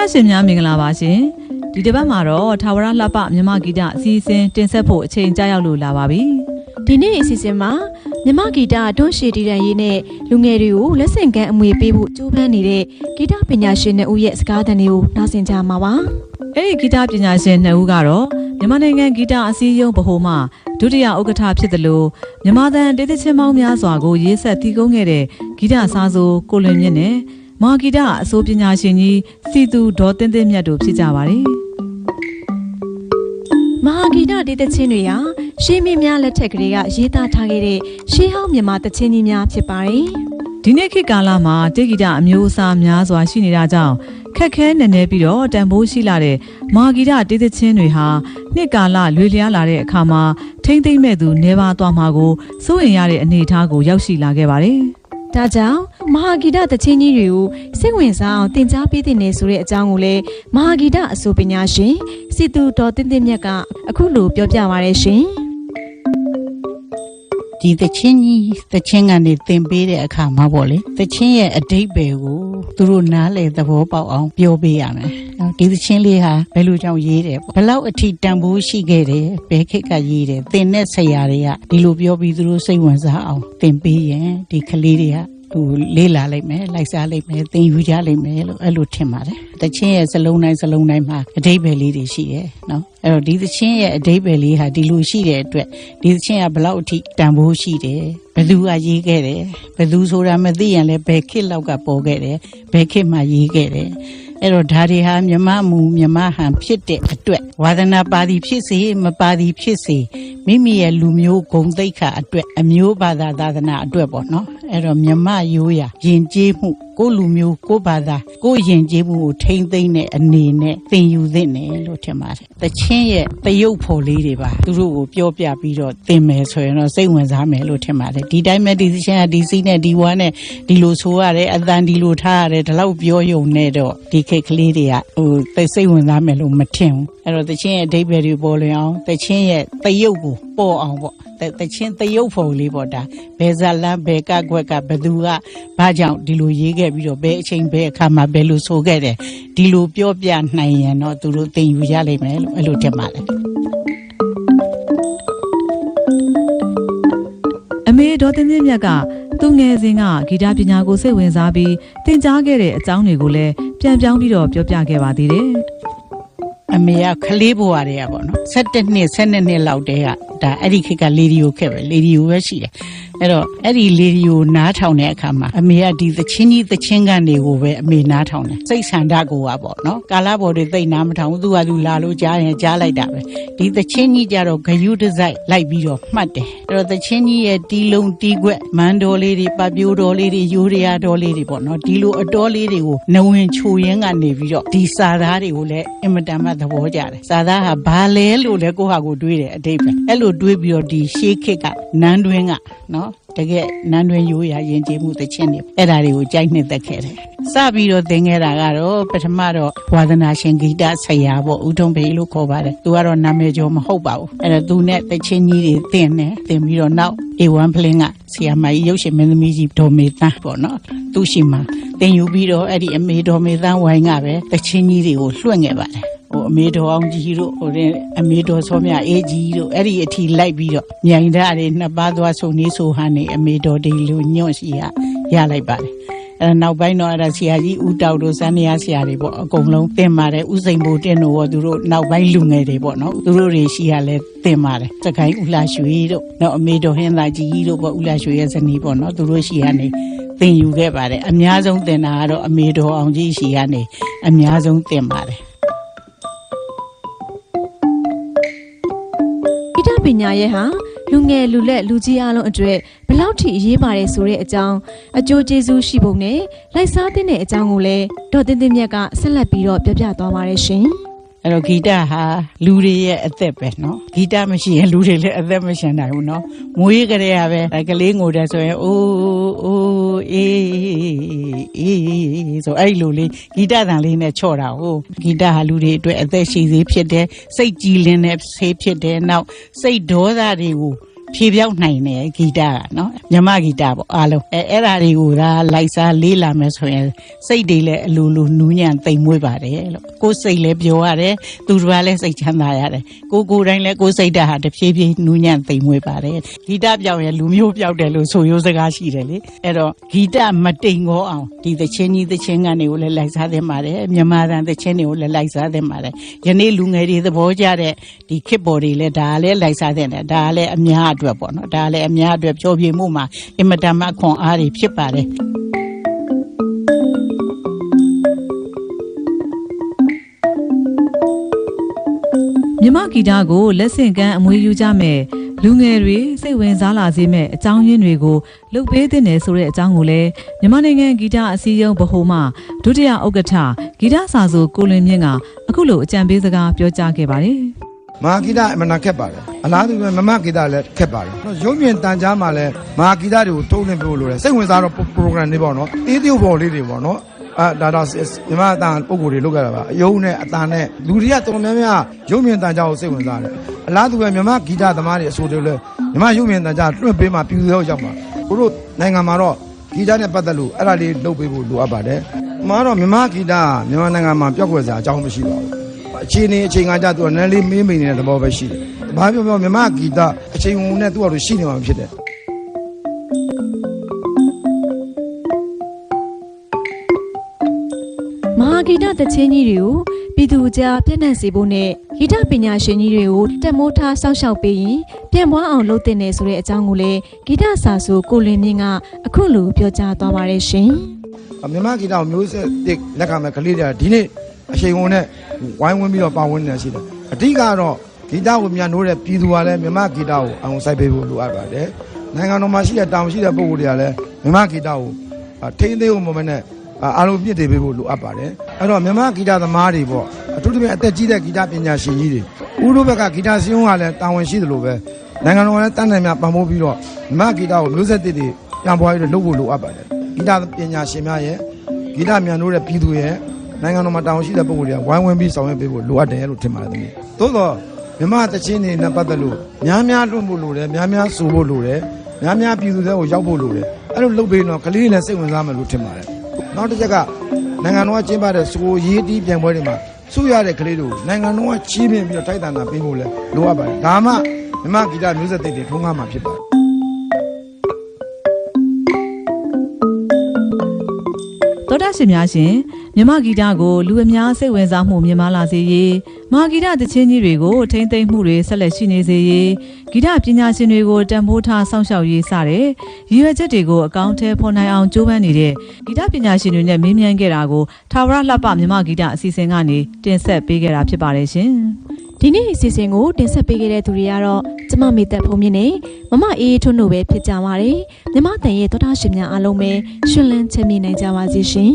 တာရှင်များမင်္ဂလာပါရှင်ဒီတစ်ပတ်မှာတော့ထာဝရလှပမြမဂီတအစီအစဉ်တင်ဆက်ဖို့အချိန်ကြာရောက်လို့လာပါပြီဒီနေ့အစီအစဉ်မှာမြမဂီတတွန်းရှည်တည်တံရေးနဲ့လူငယ်တွေကိုလက်ဆင့်ကမ်းအမွေပေးဖို့ကြိုးပမ်းနေတဲ့ဂီတပညာရှင်နှစ်ဦးရဲ့စကားသံတွေကိုနားဆင်ကြမှာပါအဲ့ဒီဂီတပညာရှင်နှစ်ဦးကတော့မြန်မာနိုင်ငံဂီတအစည်းအရုံးဗဟိုမှဒုတိယဥက္ကဋ္ဌဖြစ်တယ်လို့မြန်မာသံတေးသချင်းပေါင်းများစွာကိုရေးဆက်တည်ကုန်းခဲ့တဲ့ဂီတအစားဆိုကိုလွင်မြင့်နဲ့ မော်ဂီတအစိုးပညာရှင်ကြီးစီသူဒေါ်တင်းတင်းမြတ်တို့ဖြစ်ကြပါတယ်မဟာဂီတဒေသချင်းတွေဟာရှေးမင်းများလက်ထက်ကလေးကရေးသားထားခဲ့တဲ့ရှေးဟောင်းမြန်မာတချင်းကြီးများဖြစ်ပါတယ်ဒီနေ့ခေတ်ကာလမှာတေဂီတအမျိုးအစားများစွာရှိနေတာကြောင့်ခက်ခဲနည်းနည်းပြီးတော့တန်ဖိုးရှိလာတဲ့မာဂီတတေးသချင်းတွေဟာနှစ်ကာလလွေလျားလာတဲ့အခါမှာထိမ့်သိမ့်မဲ့သူနေပါသွားမှာကိုစိုးရင်ရတဲ့အနေအထားကိုရောက်ရှိလာခဲ့ပါတယ်။ ဒါကြောင့်မဟာဂီတတချင်းကြီးတွေကိုစိတ်ဝင်စားအောင်သင်ကြားပေးတဲ့နေဆိုတဲ့အကြောင်းကိုလည်းမဟာဂီတအဆိုပညာရှင်စီသူတော်တင်းတင်းမြတ်ကအခုလိုပြောပြပါရရှင်။ ဒီသချင်းကြီးသချင်းကနေသင်ပေးတဲ့အခါမှာပေါ့လေသချင်းရဲ့အတိတ်ပဲကိုသူတို့နားလေသဘောပေါက်အောင်ပြောပေးရမယ်နော်ဒီသချင်းလေးဟာဘယ်လိုကြောင့်ရေးတယ်ပေါ့ဘယ်လောက်အထိတန်ဖိုးရှိခဲ့တယ်ဘယ်ခေတ်ကရေးတယ်သင်တဲ့ဆရာတွေကဒီလိုပြောပြီးသူတို့စိတ်ဝင်စားအောင်သင်ပေးရင်ဒီကလေးတွေက ဟိုလေးလာလိုက်မယ်လိုက်စားလိုက်မယ်သင်ယူကြလိုက်မယ်လို့အဲ့လိုထင်ပါတယ်တချင်းရဲ့စလုံးတိုင်းစလုံးတိုင်းမှာအတိတ်ပဲလေးတွေရှိတယ်နော်အဲ့တော့ဒီသချင်းရဲ့အတိတ်ပဲလေးဟာဒီလိုရှိတဲ့အတွက်ဒီသချင်းကဘယ်လောက်အထိတန်ဖိုးရှိတယ်ဘယ်သူကရေးခဲ့တယ်ဘယ်သူဆိုတာမသိရင်လည်းဘယ်ခေတ်လောက်ကပေါ်ခဲ့တယ်ဘယ်ခေတ်မှရေးခဲ့တယ် အဲ့တော့ဒါတွေဟာမြမမူမြမဟန်ဖြစ်တဲ့အတွက်ဝါဒနာပါသည်ဖြစ်စေမပါသည်ဖြစ်စေမိမိရဲ့လူမျိုးဂုံသိက္ခာအတွက်အမျိုးဘာသာသာသနာအတွက်ပေါ့နော်အဲ့တော့မြမရိုးရာယဉ်ကျေးမှု ကိုယ့်လူမျိုးကိုယ့်ဘာသာကိုယ့်ယဉ်ကျေးမှုကိုထိမ့်သိမ့်တဲ့အနေနဲ့သင်ယူသင့်တယ်လို့ထင်ပါတယ်။တချင်းရဲ့တရုပ်ဖော်လေးတွေပါသူတို့ကိုပြောပြပြီးတော့သင်မယ်ဆိုရင်တော့စိတ်ဝင်စားမယ်လို့ထင်ပါတယ်။ဒီတိုင်းမဲ့ဒီချင်းကဒီစီးနဲ့ဒီဝါနဲ့ဒီလိုဆိုရတယ်အတန်ဒီလိုထားရတယ်ဒီလောက်ပြောယုံနဲ့တော့ဒီခေတ်ကလေးတွေကဟိုသိစိတ်ဝင်စားမယ်လို့မထင်ဘူး။အဲ့တော့တချင်းရဲ့အဓိပ္ပာယ်တွေပေါ်လွင်အောင်တချင်းရဲ့တရုပ်ကိုပေါ်အောင်ပေါ့ တတချင်းတရုပ်ဖော်လေးပေါ့ဒါဘယ်ဇာလန်ဘယ်ကကွက်ကဘယ်သူကဘာကြောင့်ဒီလိုရေးခဲ့ပြီးတော့ဘယ်အချိန်ဘယ်အခါမှာဘယ်လိုဆိုခဲ့တယ်ဒီလိုပြောပြနိုင်ရင်တော့သူတို့သင်ယူရလိမ့်မယ်လို့အဲ့လိုထင်ပါတယ်အမေဒေါ်တင်းတင်းမြတ်ကသူငယ်စဉ်ကဂီတပညာကိုစိတ်ဝင်စားပြီးသင်ကြားခဲ့တဲ့အကြောင်းတွေကိုလည်းပြန်ပြောင်းပြီးတော့ပြောပြခဲ့ပါသေးတယ် အမေကခလေးဘွားတွေကပေါ့နော်17နှစ်12နှစ်လောက်တည်းကဒါအဲ့ဒီခေတ်ကလေဒီယိုခက်ပဲလေဒီယိုပဲရှိတယ် အဲ့တော့အဲ့ဒီလေဒီယိုနားထောင်တဲ့အခါမှာအမေကဒီသချင်းကြီးသချင်းကန်တွေကိုပဲအမေနားထောင်တယ်စိတ်ဆန္ဒကိုကပေါ့နော်ကာလာဘော်တွေသိမ့်နားမထောင်ဘူးသူကသူလာလို့ကြားရင်ကြားလိုက်တာပဲဒီသချင်းကြီးကြတော့ဂယုတစိုက်လိုက်ပြီးတော့မှတ်တယ်အဲ့တော့သချင်းကြီးရဲ့တီးလုံးတီးခွက်မန်းတော်လေးတွေပပြိုးတော်လေးတွေရိုးရရတော်လေးတွေပေါ့နော်ဒီလိုအတော်လေးတွေကိုနဝင်ချိုရင်းကနေပြီးတော့ဒီစာသားတွေကိုလည်းအင်မတန်မှသဘောကျတယ်စာသားဟာဘာလဲလို့လဲကိုယ့်ဟာကိုယ်တွေးတယ်အတိတ်ပဲအဲ့လိုတွေးပြီးတော့ဒီရှေးခေတ်ကနန်းတွင်းကနော် တကယ်နန်းတွင်းရိုးရာယဉ်ကျေးမှုသချင်းတွေအဲ့ဒါတွေကိုကြိုက်နှစ်သက်ခဲ့တယ်စပြီးတော့သင်ခဲ့တာကတော့ပထမတော့ဝါသနာရှင်ဂီတဆရာပေါ့ဦးထုံးဖေးလို့ခေါ်ပါတယ်သူကတော့နာမည်ကျော်မဟုတ်ပါဘူးအဲ့တော့သူနဲ့သချင်းကြီးတွေသင်တယ်သင်ပြီးတော့နောက် A1 ဖလင်းကဆရာမကြီးရုပ်ရှင်မင်းသမီးကြီးဒေါ်မေတန်းပေါ့နော်သူရှိမှသင်ယူပြီးတော့အဲ့ဒီအမေဒေါ်မေတန်းဝိုင်းကပဲသချင်းကြီးတွေကိုလွှင့်ခဲ့ပါတယ် ဟိုအမေတော်အောင်ကြီးတို့ဟိုတဲ့အမေတော်စောမြအေးကြီးတို့အဲ့ဒီအထီလိုက်ပြီးတော့မြိုင်ဓာတ်တွေနှစ်ပါးသွားဆုံနေဆိုဟန်နေအမေတော်ဒီလူညွန့်စီရရလိုက်ပါတယ်အဲနောက်ပိုင်းတော့အဲ့ဒါဆရာကြီးဦးတောက်တို့စန်းနေရဆရာတွေပေါ့အကုန်လုံးတင်ပါတယ်ဥစိန်ဘိုတင်တို့ရောသူတို့နောက်ပိုင်းလူငယ်တွေပေါ့နော်သူတို့တွေရှိရလဲတင်ပါတယ်စကိုင်းဦးလာရွှေတို့နောက်အမေတော်ဟင်းသာကြီးတို့ပေါ့ဦးလာရွှေရဲ့ဇနီးပေါ့နော်သူတို့ရှိရနေသင်ယူခဲ့ပါတယ်အများဆုံးသင်တာကတော့အမေတော်အောင်ကြီးရှိရနေအများဆုံးသင်ပါတယ် ပညာရဲ့ဟာလူငယ်လူလက်လူကြီးအလုံးအတွက်ဘယ်လောက်ထိအရေးပါတယ်ဆိုတဲ့အကြောင်းအကျိုးကျေးဇူးရှိပုံနဲ့လိုက်စားတဲ့အကြောင်းကိုလည်းဒေါ်တင်းတင်းမြတ်ကဆက်လက်ပြီးတော့ပြောပြသွားပါရရှင်။ အဲ့တော့ဂီတဟာလူတွေရဲ့အသက်ပဲเนาะဂီတမရှိရင်လူတွေလည်းအသက်မရှင်နိုင်ဘူးเนาะမွေးကြတဲ့ကပဲအဲ့ကလေးငိုတယ်ဆိုရင်အိုးအိုး အေးအေးဆိုအဲ့လိုလေးဂီတတန်လေးနဲ့ချော့တာဟုတ်ဂီတဟာလူတွေအတွက်အသက်ရှိစေဖြစ်တယ်စိတ်ကြည်လင်တဲ့ဆေးဖြစ်တယ်နောက်စိတ်ဒေါသတွေကို ဖြေပြောက်နိုင်တယ်ဂီတကနော်မြမဂီတပေါ့အားလုံးအဲအဲ့ဒါတွေကိုဒါလိုက်စားလေးလာမယ်ဆိုရင်စိတ်တွေလည်းအလိုလိုနူးညံ့တိမ်မွေ့ပါတယ်လို့ကိုယ်စိတ်လည်းပြောရတယ်သူတို့ကလည်းစိတ်ချမ်းသာရတယ်ကိုကိုယ်တိုင်းလည်းကိုယ်စိတ်ဓာတ်ဟာတဖြည်းဖြည်းနူးညံ့တိမ်မွေ့ပါတယ်ဂီတပြောက်ရင်လူမျိုးပြောက်တယ်လို့ဆိုရိုးစကားရှိတယ်လေအဲ့တော့ဂီတမတိမ်ခေါအောင်ဒီသချင်းကြီးသချင်းကနေကိုလည်းလိုက်စားသင့်ပါတယ်မြန်မာတန်သချင်းတွေကိုလည်းလိုက်စားသင့်ပါတယ်ယနေ့လူငယ်တွေသဘောကျတဲ့ဒီခစ်ပေါ်တွေလည်းဒါကလည်းလိုက်စားသင့်တယ်ဒါကလည်းအများအတွက်ပေါ့နော်ဒါကလည်းအများအတွက်ဖြောပြမှုမှာအင်မတန်မှခွန်အားတွေဖြစ်ပါတယ်မြမဂီတကိုလက်ဆင့်ကမ်းအမွေယူကြမဲ့လူငယ်တွေစိတ်ဝင်စားလာစေမဲ့အကြောင်းရင်းတွေကိုလှုပ်ပေးတဲ့နယ်ဆိုတဲ့အကြောင်းကိုလည်းမြန်မာနိုင်ငံဂီတအစည်းအရုံးဗဟိုမှဒုတိယဥက္ကဋ္ဌဂီတစာဆိုကိုလွင်မြင့်ကအခုလိုအကြံပေးစကားပြောကြားခဲ့ပါတယ် မဟာဂီတအမနာခက်ပါတယ်အလားတူပဲမမဂီတလည်းခက်ပါတယ်နော်ရုပ်မြင်တန်ကြားမှာလည်းမဟာဂီတတွေကိုထုတ်လွှင့်ဖို့လိုတယ်စိတ်ဝင်စားတော့ program တွေပေါ့နော်တေးသေးပေါ်လေးတွေပေါ့နော်အာဒါတော့မြမအတန်ပုံကိုယ်တွေလုပ်ကြတာပါအယုံနဲ့အတန်နဲ့လူတွေကတော်တော်များများရုပ်မြင်တန်ကြားကိုစိတ်ဝင်စားတယ်အလားတူပဲမြမဂီတသမားတွေအဆိုတွေလည်းမြမရုပ်မြင်တန်ကြားလွှင့်ပေးမှပြည်သူတွေရောက်မှာဘုတို့နိုင်ငံမှာတော့ဂီတနဲ့ပတ်သက်လို့အဲ့ဒါလေးလုပ်ပေးဖို့လိုအပ်ပါတယ်အမှားတော့မြမဂီတကမြန်မာနိုင်ငံမှာပြောက်ွယ်စရာအကြောင်းမရှိပါဘူး အခြေအနေအချိန်ကကြသူကနည်းလေးမေးမိနေတဲ့သဘောပဲရှိတယ်။ဘာပြောပြောမြမဂီတအချိန်ဝင်နဲ့သူ့အလိုရှိနေမှာဖြစ်တယ်မဟာဂီတသချင်းကြီးတွေကိုပြည်သူကြားပြည့်နှံ့စေဖို့နဲ့ဂီတပညာရှင်ကြီးတွေကိုတက်မိုးထားစောင့်ရှောက်ပေးရင်ပြန်ပွားအောင်လုပ်တင်နေဆိုတဲ့အကြောင်းကိုလည်းဂီတစာဆိုကိုလွင်မြင့်ကအခုလိုပြောကြားသွားပါတယ်ရှင်။မြမဂီတကိုမျိုးဆက်တစ်လက်ခံမဲ့ကလေးတွေကဒီနေ့အချိန်ဝင်နဲ့ ဝိုင်းဝန်းပြီးတော့ပါဝင်နေရှိတယ်။အဓိကတော့ဂီတကိုမြန်နိုးတဲ့ပြည်သူကလည်းမြမဂီတကိုအောင်စိုက်ပေးဖို့လိုအပ်ပါတယ်။နိုင်ငံတော်မှာရှိတဲ့တောင်ရှိတဲ့ပုဂ္ဂိုလ်တွေကလည်းမြမဂီတကိုထိန်းသိမ်းဖို့မမနဲ့အားလုံးပြည့်တည်ပေးဖို့လိုအပ်ပါတယ်။အဲ့တော့မြမဂီတသမားတွေပေါ့အထူးသဖြင့်အသက်ကြီးတဲ့ဂီတပညာရှင်ကြီးတွေဦးတို့ဘက်ကဂီတစည်းရုံးကလည်းတာဝန်ရှိသလိုပဲနိုင်ငံတော်ကလည်းတန်းနိုင်များပံ့ပိုးပြီးတော့မြမဂီတကိုမျိုးဆက်တစ်တွေပြန်ပွားပြီးတော့လုပ်ဖို့လိုအပ်ပါတယ်ဂီတပညာရှင်များရဲ့ဂီတမြန်လို့တဲ့ပြည်သူရဲ့ နိုင်ငံတော်မှာတာဝန်ရှိတဲ့ပုဂ္ဂိုလ်တွေကဝိုင်းဝန်းပြီးဆောင်ရွက်ပေးဖို့လိုအပ်တယ်လို့ထင်ပါတယ်သမီးသို့တော့မြမတချင်းတွေနဲ့ပတ်သက်လို့များများလွှင့်ဖို့လိုတယ်များများဆိုဖို့လိုတယ်များများပြည်သူတွေကိုရောက်ဖို့လိုတယ်အဲ့လိုလုပ်ပေးတော့ကလေးတွေလည်းစိတ်ဝင်စားမယ်လို့ထင်ပါတယ်နောက်တစ်ချက်ကနိုင်ငံတော်ကကျင်းပတဲ့စကိုရေးတီးပြန်ပွဲတွေမှာစုရတဲ့ကလေးတွေကိုနိုင်ငံတော်ကချီးမြှင့်ပြီးတော့တိုက်တန်တာပေးဖို့လဲလိုအပ်ပါတယ်ဒါမှမြမဂီတမျိုးဆက်တွေထုံးကားမှာဖြစ်ပါတယ်သောတာရှင်များရှင် မြမဂီတကိုလူအများစိတ်ဝင်စားမှုမြင်မာလာစေရေးမဟာဂီတသချင်းကြီးတွေကိုထိမ့်သိမ့်မှုတွေဆက်လက်ရှိနေစေရေးဂီတပညာရှင်တွေကိုတန်ဖိုးထားစောင့်ရှောက်ရေးစတဲ့ရည်ရွယ်ချက်တွေကိုအကောင့်ထဲဖော်နိုင်အောင်ကြိုးပမ်းနေတဲ့ဂီတပညာရှင်တွေနဲ့မေးမြန်းခဲ့တာကိုထာဝရလှပမြမဂီတအစီအစဉ်ကနေတင်ဆက်ပေးခဲ့တာဖြစ်ပါတယ်ရှင်ဒီနေ့အစီအစဉ်ကိုတင်ဆက်ပေးခဲ့တဲ့သူတွေကတော့ကျမမေသက်ဖုံးမြင့်နဲ့မမအေးအေးထွန်းတို့ပဲဖြစ်ကြပါတယ်မြမတန်ရဲ့သောတာရှင်များအားလုံးပဲရှင်လန်းချမ်းမြေ့နိုင်ကြပါစေရှင်